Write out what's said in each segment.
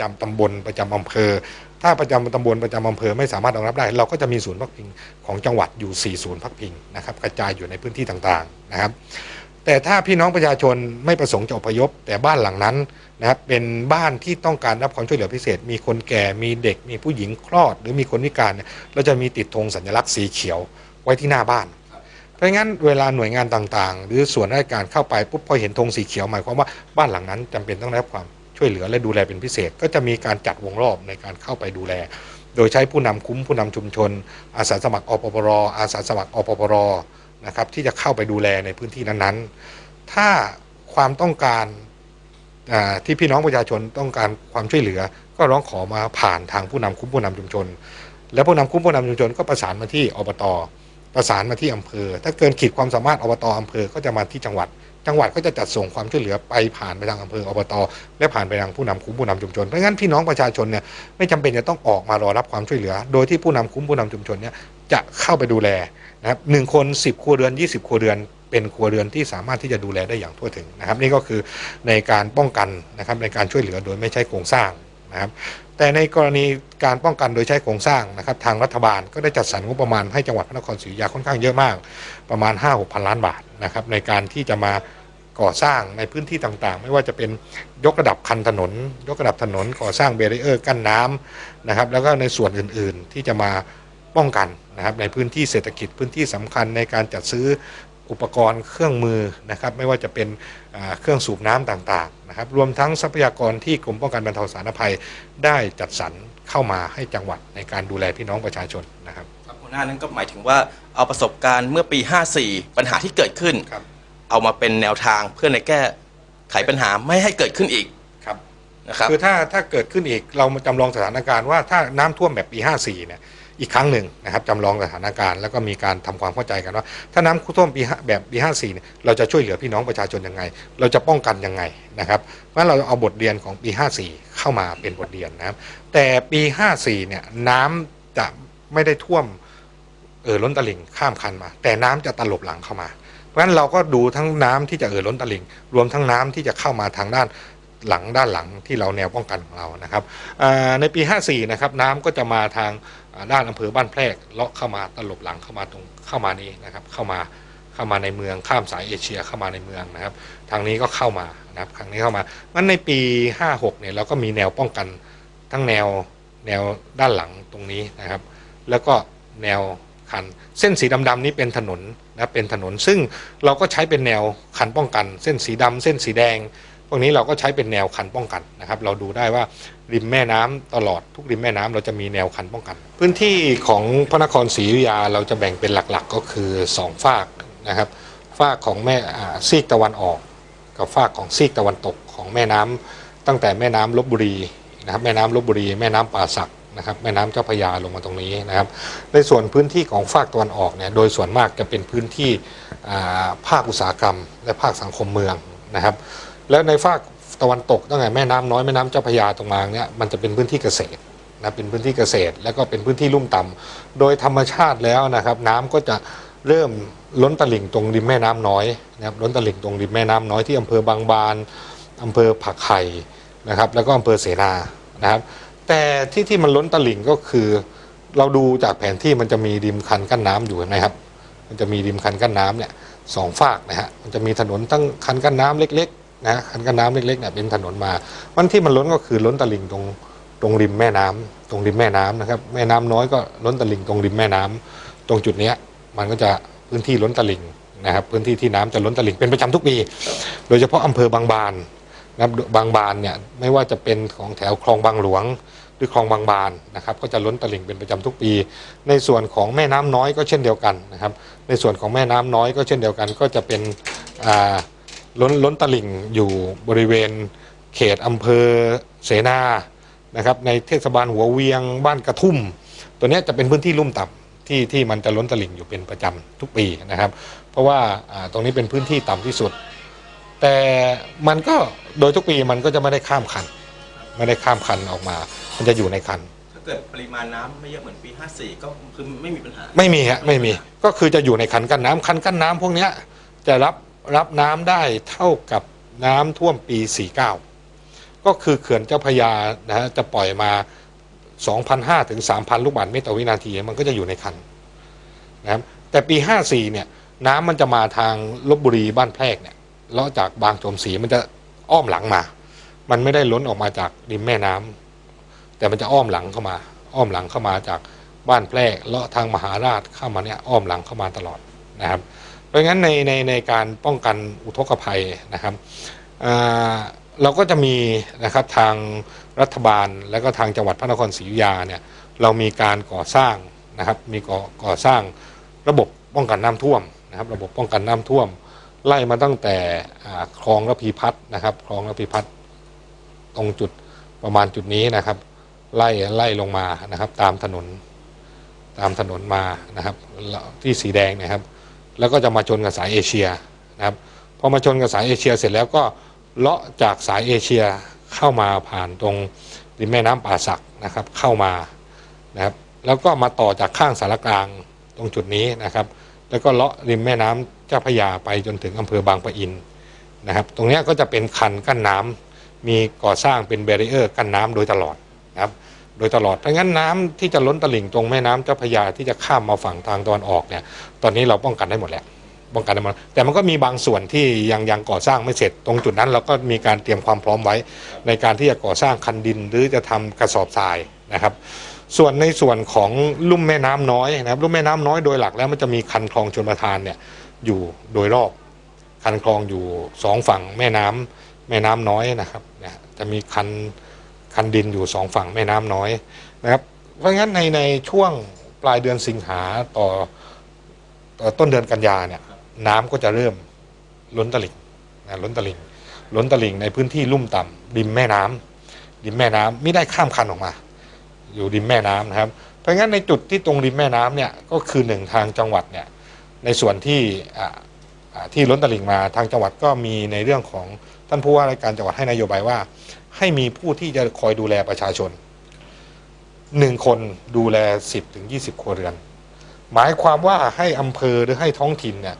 จำตำบลประจำอำเภอ ถ้าประจำตำบลประจำอำเภอไม่สามารถรองรับได้ เราก็จะมีศูนย์พักพิงของจังหวัดอยู่ 4 ศูนย์พักพิงนะครับกระจายอยู่ในพื้นที่ต่างๆนะครับ แต่ถ้าพี่น้องประชาชนไม่ประสงค์จะอพยพ แต่บ้านหลังนั้นนะครับเป็นบ้านที่ต้องการรับความช่วยเหลือพิเศษ มีคนแก่มีเด็กมีผู้หญิงคลอด หรือมีคนพิการเนี่ยเราจะมีติดธงสัญลักษณ์สีเขียวไว้ที่หน้าบ้านเพราะงั้นเวลาหน่วยงานต่างๆ หรือส่วนราชการเข้าไปปุ๊บพอเห็นธงสีเขียวหมายความว่าบ้านหลังนั้นจำเป็นต้องได้รับความ ช่วยเหลือและดูแลเป็นพิเศษ ก็จะมีการจัดวงรอบในการเข้าไปดูแล โดยใช้ผู้นำคุ้มผู้นำชุมชน อาสาสมัครอปปรอาสาสมัครอปปรนะครับที่จะเข้าไปดูแลในพื้นที่นั้นๆ ถ้าความต้องการที่พี่น้องประชาชนต้องการความช่วยเหลือ ก็ร้องขอมาผ่านทางผู้นำคุ้มผู้นำชุมชน และผู้นำคุ้มผู้นำชุมชนก็ประสานมาที่อบตประสานมาที่อำเภอ ถ้าเกินขีดความสามารถอบตอำเภอก็จะมาที่จังหวัด จังหวัดก็จะจัดส่งความช่วยเหลือไปผ่านไปทางอำเภออบตและผ่านไปทางผู้นำคุ้มผู้นำชุมชนเพราะงั้นพี่น้องประชาชนเนี่ยไม่จำเป็นจะต้องออกมารอรับความช่วยเหลือ โดยที่ผู้นำคุ้มผู้นำชุมชนเนี่ยจะเข้าไปดูแลนะครับหนึ่งคน 10 ครัวเรือน 20 ครัวเรือนเป็นครัวเรือนที่สามารถที่จะดูแลได้อย่างทั่วถึงนะครับ นี่ก็คือในการป้องกันนะครับในการช่วยเหลือโดยไม่ใช้โครงสร้างนะครับ แต่ในกรณีการป้องกันโดยใช้โครงสร้างนะครับทางรัฐบาลก็ได้จัดสรรงบประมาณให้จังหวัดพระนครศรีอยุธยาค่อนข้างเยอะมาก ประมาณ 5 6 พันล้านบาทนะครับในการที่จะมาก่อสร้างในพื้นที่ต่างๆ ไม่ว่าจะเป็นยกระดับคันถนน ยกระดับถนนก่อสร้างเบรีเออร์กั้นน้ำนะครับแล้วก็ในส่วนอื่นๆที่จะมาป้องกันนะครับในพื้นที่เศรษฐกิจพื้นที่สำคัญในการจัดซื้อ อุปกรณ์เครื่องมือนะครับไม่ว่าจะเป็นอ่าเครื่องสูบน้ำต่างๆนะครับรวมทั้งทรัพยากรที่กรมป้องกันบรรเทาสาธารณภัยได้จัดสรรเข้ามาให้จังหวัดในการดูแลพี่น้องประชาชนนะครับครับหัวหน้านั้นก็หมายถึงว่าเอาประสบการณ์เมื่อปี 54 ปัญหาที่เกิดขึ้นครับเอามาเป็นแนวทางเพื่อในแก้ไขปัญหาไม่ให้เกิดขึ้นอีกครับนะครับคือถ้าถ้าเกิดขึ้นอีกเรามาจำลองสถานการณ์ว่าถ้าน้ำท่วมแบบปี 54 เนี่ย อีกครั้งหนึ่งนะครับจำลองสถานการณ์แล้วก็มีการทำความเข้าใจกันว่า ถ้าน้ำท่วมปีแบบปี54เนี่ยเราจะช่วยเหลือพี่น้องประชาชนยังไง เราจะป้องกันยังไงนะครับเพราะเราเอาบทเรียนของปี 54 เข้ามาเป็นบทเรียนนะครับ แต่ปี 54เนี่ยน้ำจะไม่ได้ท่วมเอ่อล้นตลิ่งข้ามคันมา แต่น้ำจะตลบหลังเข้ามา เพราะฉะนั้นเราก็ดูทั้งน้ำที่จะเอ่อล้นตลิ่งรวมทั้งน้ำที่จะเข้ามาทางด้าน หลังด้านหลังที่เราแนวป้องกันของเรานะครับในปี 54 นะครับน้ำก็จะมาทางด้านอำเภอบ้านแพรกเลาะเข้ามาตลบหลังเข้ามาตรงเข้ามานี้นะครับเข้ามาเข้ามาในเมืองข้ามสายเอเชียเข้ามาในเมืองนะครับ ทางนี้ก็เข้ามานะครับครั้งนี้เข้ามามันในปี 56 เนี่ยเราก็มีแนวป้องกันทั้งแนวแนวด้านหลังตรงนี้นะครับ แล้วก็แนวคันเส้นสีดำๆนี้เป็นถนนนะเป็นถนนซึ่งเราก็ใช้เป็นแนวคันป้องกัน เส้นสีดำเส้นสีแดง วกนี้เราก็ใช้เป็นแนวคันป้องกันนะครับ เราดูได้ว่าริมแม่น้ำตลอดทุกริมแม่น้ำเราจะมีแนวคันป้องกัน พื้นที่ของพระนครศรีอยุธยาเราจะแบ่งเป็นหลักๆ ก็คือสองฝากนะครับ ฝากของแม่ซีกตะวันออก กับฝากของซีกตะวันตกของแม่น้ำตั้งแต่แม่น้ำลบบุรีนะครับแม่น้ำลบบุรีแม่น้ำป่าสักนะครับแม่น้ำเจ้าพยาลงมาตรงนี้นะครับ ในส่วนพื้นที่ของฝากตะวันออกเนี่ยโดยส่วนมากจะเป็นพื้นที่ภาคอุตสาหกรรม และภาคสังคมเมืองนะครับ แล้วในฝากตะวันตกตั้งแต่แม่น้ำน้อยแม่น้ำเจ้าพระยาตรงมาเนี่ยมันจะเป็นพื้นที่เกษตรนะเป็นพื้นที่เกษตร แล้วก็เป็นพื้นที่ลุ่มต่ำโดยธรรมชาติแล้วนะครับ น้ำก็จะเริ่มล้นตลิ่งตรงริมแม่น้ำน้อยนะครับล้นตลิ่งตรงริมแม่น้ำน้อยที่อำเภอบางบานอำเภอผักไห่นะครับ แล้วก็อำเภอเสนานะครับ แต่ที่ที่มันล้นตลิ่งก็คือ เราดูจากแผนที่มันจะมีริมคันกั้นน้ำอยู่นะครับ มันจะมีริมคันกั้นน้ำเนี่ยสองฝากนะฮะมันจะมีถนนตั้งคันกั้นน้ำเล็กๆ นะคันกั้นน้ำเล็กๆเนี่ยเป็นถนนมา วันที่มันล้นก็คือล้นตลิ่งตรงตรงริมแม่น้ำตรงริมแม่น้ำนะครับ แม่น้ำน้อยก็ล้นตลิ่งตรงริมแม่น้ำตรงจุดเนี้ยมันก็จะพื้นที่ล้นตลิ่งนะครับพื้นที่ที่น้ำจะล้นตลิ่งเป็นประจำทุกปี โดยเฉพาะอำเภอบางบานนะบางบานเนี่ยไม่ว่าจะเป็นของแถวคลองบางหลวงหรือคลองบางบานนะครับก็จะล้นตลิ่งเป็นประจำทุกปี ในส่วนของแม่น้ำน้อยก็เช่นเดียวกันนะครับในส่วนของแม่น้ำน้อยก็เช่นเดียวกัน ก็จะเป็นอ่า ล้นล้นตลิ่งอยู่บริเวณเขตอำเภอเสนานะครับในเทศบาลหัวเวียงบ้านกระทุ่ม ตัวเนี้ยจะเป็นพื้นที่ลุ่มต่ำที่ที่มันจะล้นตลิ่งอยู่เป็นประจำทุกปีนะครับ เพราะว่าอ่าตรงนี้เป็นพื้นที่ต่ำที่สุด แต่มันก็โดยทุกปีมันก็จะไม่ได้ข้ามคัน ไม่ได้ข้ามคันออกมา มันจะอยู่ในคันถ้าเกิดปริมาณน้ำไม่เยอะเหมือนปี 54 ก็คือไม่มีปัญหา ไม่มีฮะไม่มีก็คือจะอยู่ในคันกั้นน้ำคันกั้นน้ำพวกเนี้ยจะรับ รับน้ำได้เท่ากับน้ำท่วมปี 49 ก็คือเขื่อนเจ้าพยานะฮะจะปล่อยมา 2,500 ถึง 3,000 ลูกบาศก์เมตรต่อวินาที มันก็จะอยู่ในคันนะครับแต่ปี 54 เนี่ยน้ำมันจะมาทางลบบุรีบ้านแพรกเนี่ยเลาะจากบางโจมศรีมันจะอ้อมหลังมา มันไม่ได้ล้นออกมาจากริมแม่น้ำแต่มันจะอ้อมหลังเข้ามา อ้อมหลังเข้ามาจากบ้านแพรกเลาะทางมหาราชเข้ามาเนี่ยอ้อมหลังเข้ามาตลอดนะครับ ราะงั้นในในในการป้องกันอุทกภัยนะครับเราก็จะมีนะครับทางรัฐบาลและก็ทางจังหวัดพระนครศรีอยุธยาเนี่ยเรามีการก่อสร้างนะครับมีก่อก่อสร้างระบบป้องกันน้ำท่วมนะครับ ระบบป้องกันน้ำท่วม ไล่มาตั้งแต่คลองระพีพัฒนะครับคลองระพีพัฒตรงจุดประมาณจุดนี้นะครับ ไล่ไล่ลงมานะครับ ตามถนนตามถนนมานะครับที่สีแดงนะครับ แล้วก็จะมาชนกับสายเอเชียนะครับพอมาชนกับสายเอเชียเสร็จแล้วก็เลาะจากสายเอเชียเข้ามาผ่านตรงริมแม่น้ำป่าสักนะครับเข้ามานะครับแล้วก็มาต่อจากข้างสารกลางตรงจุดนี้นะครับ แล้วก็เลาะริมแม่น้ำเจ้าพระยาไปจนถึงอำเภอบางปะอินนะครับ ตรงนี้ก็จะเป็นคันกั้นน้ำมีก่อสร้างเป็นเบรีเออร์กั้นน้ำโดยตลอดนะครับ โดยตลอดเพราะงั้นน้ำที่จะล้นตลิ่งตรงแม่น้ำเจ้าพระยาที่จะข้ามมาฝั่งทางตะวันออกเนี่ย ตอนนี้เราป้องกันได้หมดแล้วป้องกันได้หมดแต่มันก็มีบางส่วนที่ยังยังก่อสร้างไม่เสร็จ ตรงจุดนั้นเราก็มีการเตรียมความพร้อมไว้ ในการที่จะก่อสร้างคันดินหรือจะทำกระสอบทรายนะครับ ส่วนในส่วนของลุ่มแม่น้ำน้อยนะครับ ลุ่มแม่น้ำน้อยโดยหลักแล้วมันจะมีคันคลองชนประทานเนี่ยอยู่โดยรอบคันคลองอยู่สองฝั่งแม่น้ำแม่น้ำน้อยนะครับจะมีคัน คันดินอยู่สองฝั่งแม่น้ำน้อยนะครับ เพราะงั้นในในช่วงปลายเดือนสิงหาต่อต่อต้นเดือนกันยาเนี่ยน้ำก็จะเริ่มล้นตลิ่งนะล้นตลิ่งล้นตลิ่งในพื้นที่ลุ่มต่ำริมแม่น้ำริมแม่น้ำไม่ได้ข้ามคันออกมา อยู่ริมแม่น้ำนะครับ เพราะงั้นในจุดที่ตรงริมแม่น้ำเนี่ยก็คือหนึ่งทางจังหวัดเนี่ยในส่วนที่ที่ล้นตลิ่งมาทางจังหวัดก็มีในเรื่องของท่านผู้ว่าราชการจังหวัดให้นโยบายว่า ให้มีผู้ที่จะคอยดูแลประชาชนหนึ่งคนดูแลสิบถึงยี่สิบครัวเรือน หมายความว่าให้อำเภอหรือให้ท้องถิ่นเนี่ย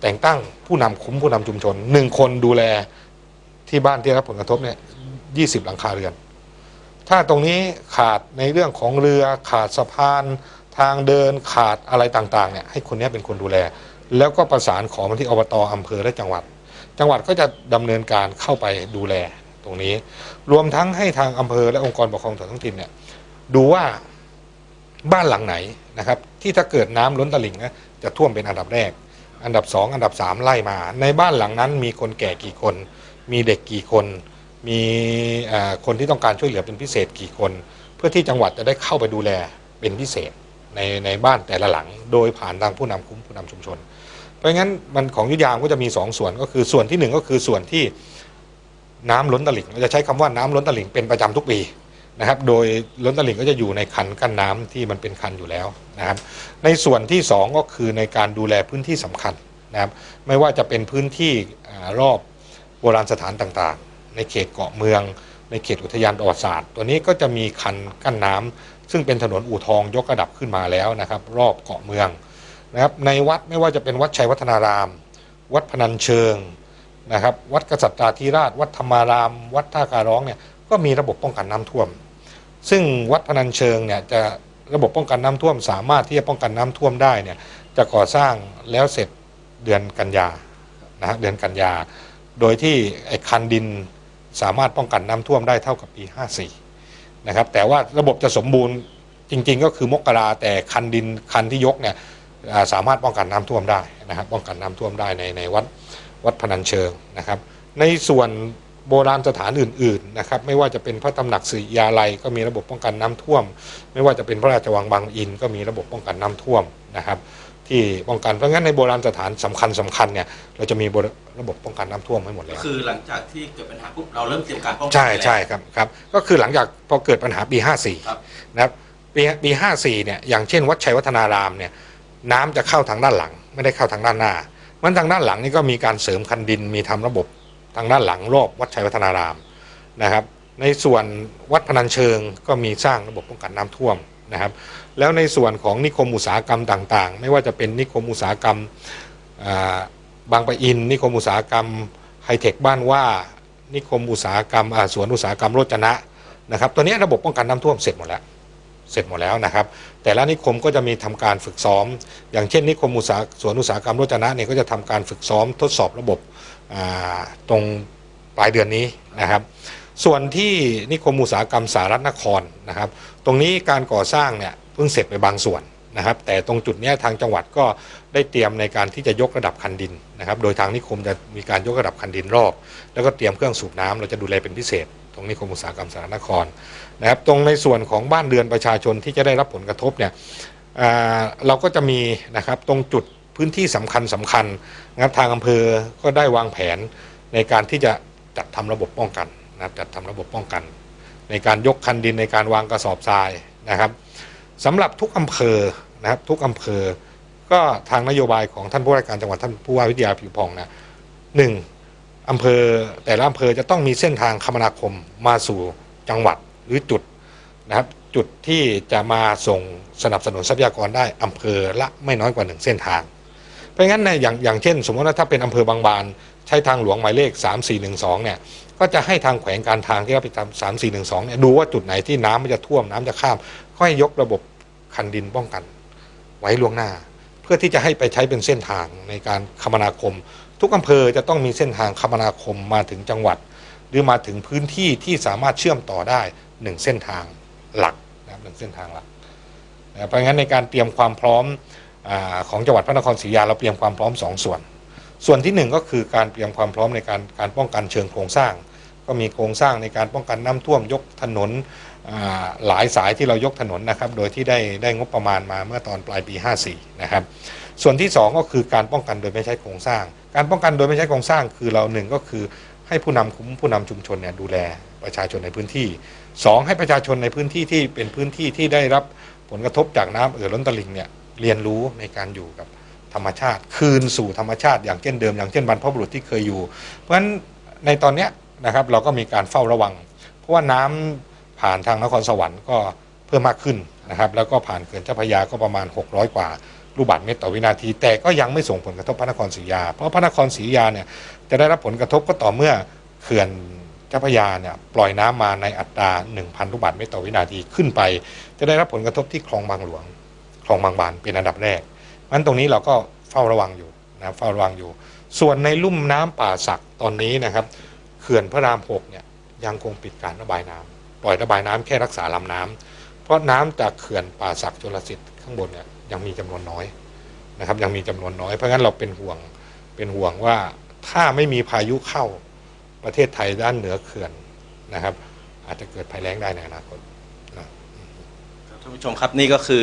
แต่งตั้งผู้นำคุ้มผู้นำชุมชนหนึ่งคนดูแลที่บ้านที่รับผลกระทบเนี่ยยี่สิบหลังคาเรือน ถ้าตรงนี้ขาดในเรื่องของเรือขาดสะพาน ทางเดินขาดอะไรต่างๆเนี่ยให้คนนี้เป็นคนดูแล แล้วก็ประสานขอมาที่อบตอำเภอและจังหวัด จังหวัดก็จะดำเนินการเข้าไปดูแล ตรงนี้ รวมทั้งให้ทางอำเภอและองค์กรปกครองส่วนท้องถิ่นเนี่ยดูว่าบ้านหลังไหนนะครับ ที่ถ้าเกิดน้ำล้นตลิ่งนะจะท่วมเป็นอันดับแรก อันดับสองอันดับสามไล่มา ในบ้านหลังนั้นมีคนแก่กี่คน มีเด็กกี่คน มีคนที่ต้องการช่วยเหลือเป็นพิเศษกี่คน เพื่อที่จังหวัดจะได้เข้าไปดูแลเป็นพิเศษในในบ้านแต่ละหลัง โดยผ่านทางผู้นำคุ้มผู้นำชุมชน เพราะงั้นมันของยุทธยามก็จะมีสองส่วนก็คือส่วนที่หนึ่งก็คือส่วนที่ น้ำล้นตลิ่งเราจะใช้คำว่าน้ำล้นตลิ่งเป็นประจำทุกปีนะครับ โดยล้นตลิ่งก็จะอยู่ในคันกั้นน้ำที่มันเป็นคันอยู่แล้วนะครับ ในส่วนที่สองก็คือในการดูแลพื้นที่สำคัญนะครับ ไม่ว่าจะเป็นพื้นที่อรอบโบราณสถานต่างๆ ในเขตเกาะเมือง ในเขตอุทยานประวัติศาสตร์ ตัวนี้ก็จะมีคันกั้นน้ำซึ่งเป็นถนนอู่ทองยกระดับขึ้นมาแล้วนะครับ รอบเกาะเมืองนะครับ ในวัดไม่ว่าจะเป็นวัดชัยวัฒนาราม วัดพนัญเชิง นะครับวัดกษัตริย์ธิราช วัดธรรมาราม วัดท่าการร้องเนี่ยก็มีระบบป้องกันน้ำท่วม ซึ่งวัดพนัญเชิงเนี่ยจะระบบป้องกันน้ำท่วม สามารถที่จะป้องกันน้ำท่วมได้เนี่ยจะก่อสร้างแล้วเสร็จเดือนกันยานะฮะเดือนกันยา โดยที่ไอ้คันดินสามารถป้องกันน้ำท่วมได้เท่ากับปี 54นะครับแต่ว่าระบบจะสมบูรณ์จริงๆ ก็คือมกราแต่คันดินคันที่ยกเนี่ยสามารถป้องกันน้ำท่วมได้นะครับป้องกันน้ำท่วมได้ในในวัด วัดพนัญเชิงนะครับ ในส่วนโบราณสถานอื่นๆนะครับไม่ว่าจะเป็นพระตำหนักศรียาลัยก็มีระบบป้องกันน้ำท่วม ไม่ว่าจะเป็นพระราชวังบางอินก็มีระบบป้องกันน้ำท่วมนะครับ ที่ป้องกันเพราะงั้นในโบราณสถานสำคัญสคัญๆเนี่ยเราจะมีบระบบป้องกันน้ำท่วมให้หมดแล้วคือหลังจากที่เกิดปัญหาปุ๊บเราเริ่มเตรียมการป้องกัใช่ไว้แล้วใช่ครับครับก็คือหลังจากพอเกิดปัญหาปีครับ54นะครับปีปี54เนี่ยอย่างเช่น วัดชัยวัฒนารามเนี่ยน้ำจะเข้าทางด้านหลัง ไม่ได้เข้าทางด้านหน้า มันทางด้านหลังนี่ก็มีการเสริมคันดินมีทำระบบทางด้านหลังรอบวัดชัยวัฒนารามนะครับ ในส่วนวัดพนัญเชิงก็มีสร้างระบบป้องกันน้ำท่วมนะครับ แล้วในส่วนของนิคมอุตสาหกรรมต่างๆ ไม่ว่าจะเป็นนิคมอุตสาหกรรมบางปะอิน นิคมอุตสาหกรรมไฮเทคบ้านว่านิคมอุตสาหกรรมสวนอุตสาหกรรมโรจนะนะครับตัวนี้ระบบป้องกันน้ำท่วมเสร็จหมดแล้ว เสร็จหมดแล้วนะครับ แต่ละนิคมก็จะมีทำการฝึกซ้อม อย่างเช่น นิคมอุตสาหสวนอุตสาหกรรมรจนะเนี่ยก็จะทำการฝึกซ้อมทดสอบระบบตรงปลายเดือนนี้นะครับ ส่วนที่นิคมอุตสาหกรรมสารัตนครนะครับ ตรงนี้การก่อสร้างเนี่ยเพิ่งเสร็จไปบางส่วนนะครับ แต่ตรงจุดเนี้ยทางจังหวัดก็ได้เตรียมในการที่จะยกระดับคันดินนะครับ โดยทางนิคมจะมีการยกระดับคันดินรอบ แล้วก็เตรียมเครื่องสูบน้ำเราจะดูแลเป็นพิเศษ ตรงนิคมอุตสาหกรรมสารนครนะครับตรงในส่วนของบ้านเรือนประชาชนที่จะได้รับผลกระทบเนี่ยเราก็จะมีนะครับตรงจุดพื้นที่สำคัญสำคัญนะครับทางอำเภอก็ได้วางแผนในการที่จะจัดทำระบบป้องกันนะครับจัดทำระบบป้องกัน ในการยกคันดินในการวางกระสอบทรายนะครับสำหรับทุกอำเภอนะครับทุกอำเภอ ก็ทางนโยบายของท่านผู้ว่าการจังหวัดท่านผู้ว่าวิทยาผิวพองนะหนึ่ง อำเภอแต่ละอำเภอจะต้องมีเส้นทางคมนาคมมาสู่จังหวัดหรือจุดนะครับจุดที่จะมาส่งสนับสนุนทรัพยากรได้อำเภอละไม่น้อยกว่าหนึ่งเส้นทาง เพราะงั้นเนยอย่างอย่างเช่น สมมติว่าถ้าเป็นอำเภอบางบานใช้ทางหลวงหมายเลข 3412เนี่ยก็จะให้ทางแขวงการทางที่รับผิดชอบ3412เนี่ยดูว่าจุดไหนที่น้ำมันจะท่วมน้ำจะข้ามก็ให้ยกระบบคันดินป้องกัน ไว้ล่วงหน้า เพื่อที่จะให้ไปใช้เป็นเส้นทางในการคมนาคม ทุกอำเภอจะต้องมีเส้นทางคมนาคมมาถึงจังหวัด หรือมาถึงพื้นที่ที่สามารถเชื่อมต่อได้หนึ่งเส้นทางหลักนะครับหนึ่งเส้นทางหลักนะเพราะงั้นในการเตรียมความพร้อมอของจังหวัดพระนครศรีอยุธยาเราเตรียมความพร้อมสองส่วน ส่วนที่หนึ่งก็คือการเตรียมความพร้อมในการการป้องกันเชิงโครงสร้าง ก็มีโครงสร้างในการป้องกันน้ำท่วมยกถนน หลายสายที่เรายกถนนนะครับ โดยที่ได้ได้งบประมาณมาเมื่อตอนปลายปี 54 นะครับ ส่วนที่ 2 ก็คือการป้องกันโดยไม่ใช้โครงสร้าง การป้องกันโดยไม่ใช้โครงสร้างคือเราหนึ่งก็คือให้ผู้นำคุ้มผู้นำชุมชนเนี่ยดูแลประชาชนในพื้นที่ 2 ให้ประชาชนในพื้นที่ที่เป็นพื้นที่ที่ได้รับผลกระทบจากน้ำเอ่อล้นตลิ่งเนี่ยเรียนรู้ในการอยู่กับธรรมชาติ คืนสู่ธรรมชาติอย่างเช่นเดิมอย่างเช่นบรรพบุรุษที่เคยอยู่ เพราะฉะนั้นในตอนเนี้ยนะครับเราก็มีการเฝ้าระวัง เพราะว่าน้ำ ผ่านทางนครสวรรค์ก็เพิ่มมากขึ้นนะครับแล้วก็ผ่านเขื่อนเจ้าพระยาก็ประมาณ 600 กว่าลูกบาศก์เมตรต่อวินาที แต่ก็ยังไม่ส่งผลกระทบพระนครศรีอยุธยา เพราะพระนครศรีอยุธยาเนี่ยจะได้รับผลกระทบก็ต่อเมื่อเขื่อนเจ้าพระยาเนี่ยปล่อยน้ำมาในอัตรา 1,000 ลูกบาศก์เมตรต่อวินาทีขึ้นไป จะได้รับผลกระทบที่คลองบางหลวง คลองบางบานเป็นอันดับแรกเพราะฉะนั้นตรงนี้เราก็เฝ้าระวังอยู่นะเฝ้าระวังอยู่ ส่วนในลุ่มน้ำป่าสักตอนนี้นะครับเขื่อนพระรามหกเนี่ยยังคงปิดการระบายน้ำ ปล่อยระบายน้ำแค่รักษาลำน้ำเพราะน้ำจากเขื่อนป่าสักชลสิทธิ์ข้างบนเนี่ยยังมีจำนวนน้อยนะครับยังมีจำนวนน้อย เพราะงั้นเราเป็นห่วงเป็นห่วงว่าถ้าไม่มีพายุเข้าประเทศไทยด้านเหนือเขื่อนนะครับ อาจจะเกิดภัยแล้งได้ในอนาคตท่านผู้ชมครับนี่ก็คือ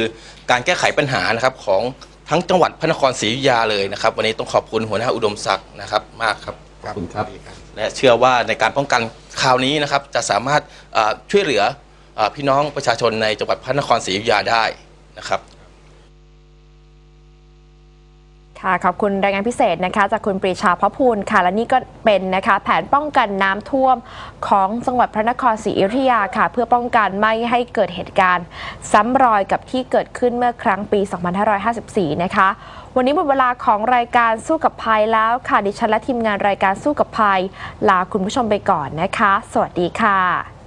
การแก้ไขปัญหานะครับของทั้งจังหวัดพระนครศรีอยุธยาเลยนะครับ วันนี้ต้องขอบคุณหัวหน้าอุดมศักดิ์นะครับมากครับ ขอบคุณครับ และเชื่อว่าในการป้องกันคราวนี้นะครับ จะสามารถเอ่อช่วยเหลือเอ่อพี่น้องประชาชนในจังหวัดพระนครศรีอยุธยาได้นะครับ ค่ะขอบคุณรายงานพิเศษนะคะจากคุณปรีชาพระพูลค่ะและนี่ก็เป็นนะคะแผนป้องกันน้ำท่วมของจังหวัดพระนครศรีอยุธยาค่ะ เพื่อป้องกันไม่ให้เกิดเหตุการณ์ ซ้ำรอยกับที่เกิดขึ้นเมื่อครั้งปี 2554 นะคะ วันนี้หมดเวลาของรายการสู้กับภัยแล้วค่ะดิฉันและทีมงานรายการสู้กับภัย ลาคุณผู้ชมไปก่อนนะคะ สวัสดีค่ะ